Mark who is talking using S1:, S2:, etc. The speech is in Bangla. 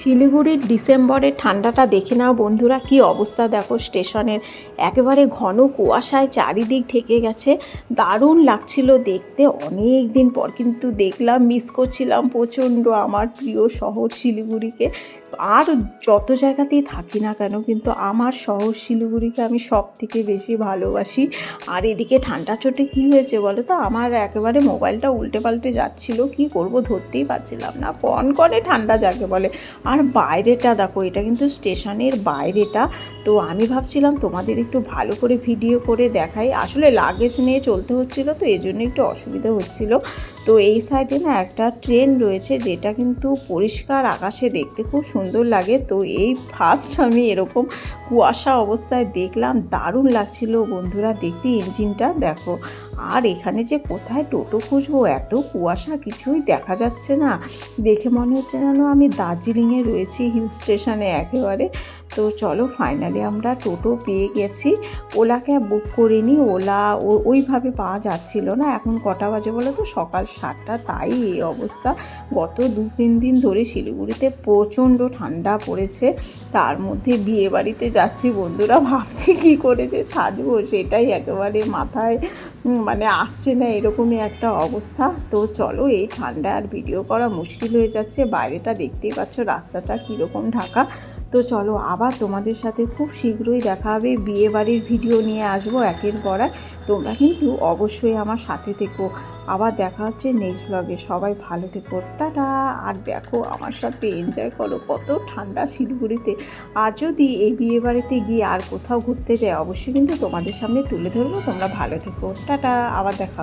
S1: শিলিগুড়ির ডিসেম্বরের ঠান্ডাটা দেখে নাও বন্ধুরা, কি অবস্থা দেখো স্টেশনের। একেবারে ঘন কুয়াশায় চারিদিক ঢেকে গেছে, দারুণ লাগছিল দেখতে। অনেক দিন পর কিন্তু দেখলাম মিস করছিলাম প্রচণ্ড আমার প্রিয় শহর শিলিগুড়িকে। আর যত জায়গাতেই থাকি না কেন, কিন্তু আমার শহর শিলিগুড়িকে আমি সব থেকে বেশি ভালোবাসি। আর এদিকে ঠান্ডা চোটে কী হয়েছে বলো তো? আমার একেবারে মোবাইলটা উল্টে পাল্টে যাচ্ছিল, কি করব ধরতেই পারছিলাম না। কন করে ঠান্ডা যাকে বলে। আর বাইরেটা দেখো, এটা কিন্তু স্টেশনের বাইরেটা। তো আমি ভাবছিলাম তোমাদের একটু ভালো করে ভিডিও করে দেখাই। আসলে লাগেজ নিয়ে চলতে হচ্ছিল, তো এই জন্য একটু অসুবিধা হচ্ছিল। তো এই সাইডে না একটা ট্রেন রয়েছে, যেটা কিন্তু পরিষ্কার আকাশে দেখতে খুব সুন্দর লাগে। তো এই ফার্স্ট আমি এরকম কুয়াশা অবস্থায় দেখলাম, দারুণ লাগছিল বন্ধুরা, দেখতে ইঞ্জিনটা দেখো। আর এখানে যে কোথায় টোটো খুঁজবো, এত কুয়াশা, কিছুই দেখা যাচ্ছে না। দেখে মনে হচ্ছে যেন আমি দার্জিলিংয়ে রয়েছি হিল স্টেশনে একেবারে। তো চলো ফাইনালি আমরা টোটো পেয়ে গেছি। ওলা ক্যাব বুক করিনি ওলা ওইভাবে পাওয়া যাচ্ছিল না। এখন কটা বাজে বলো তো? সকাল সাতটা। তাই এই অবস্থা। গত দু, তিন দিন ধরে শিলিগুড়িতে প্রচণ্ড ঠান্ডা পড়েছে। তার মধ্যে বিয়ে বাড়িতে যাচ্ছি বন্ধুরা। ভাবছি কি করেছে সাজবো? সেটাই একেবারে মাথায় মানে আসছে না এরকমই একটা অবস্থা। তো চলো এই ঠান্ডা আর ভিডিও করা মুশকিল হয়ে যাচ্ছে। বাইরেটা দেখতেই পাচ্ছ। রাস্তাটা কীরকম ঢাকা? তো চলো আবার তোমাদের সাথে খুব শীঘ্রই দেখা হবে। বিয়ে বাড়ির ভিডিও নিয়ে আসব একের পর এক। তোমরা কিন্তু অবশ্যই আমার সাথে থেকো। আবার দেখা হচ্ছে নেক্সট ব্লগে সবাই ভালো থেকো। টাটা। আর দেখো আমার সাথে এনজয় করো কত ঠান্ডা শিলিগুড়িতে। আর যদি এই বিয়ে বাড়িতে গিয়ে আর কোথাও ঘুরতে যাই, অবশ্যই কিন্তু তোমাদের সামনে তুলে ধরবো। তোমরা ভালো থেকো। টাটা। আবার দেখা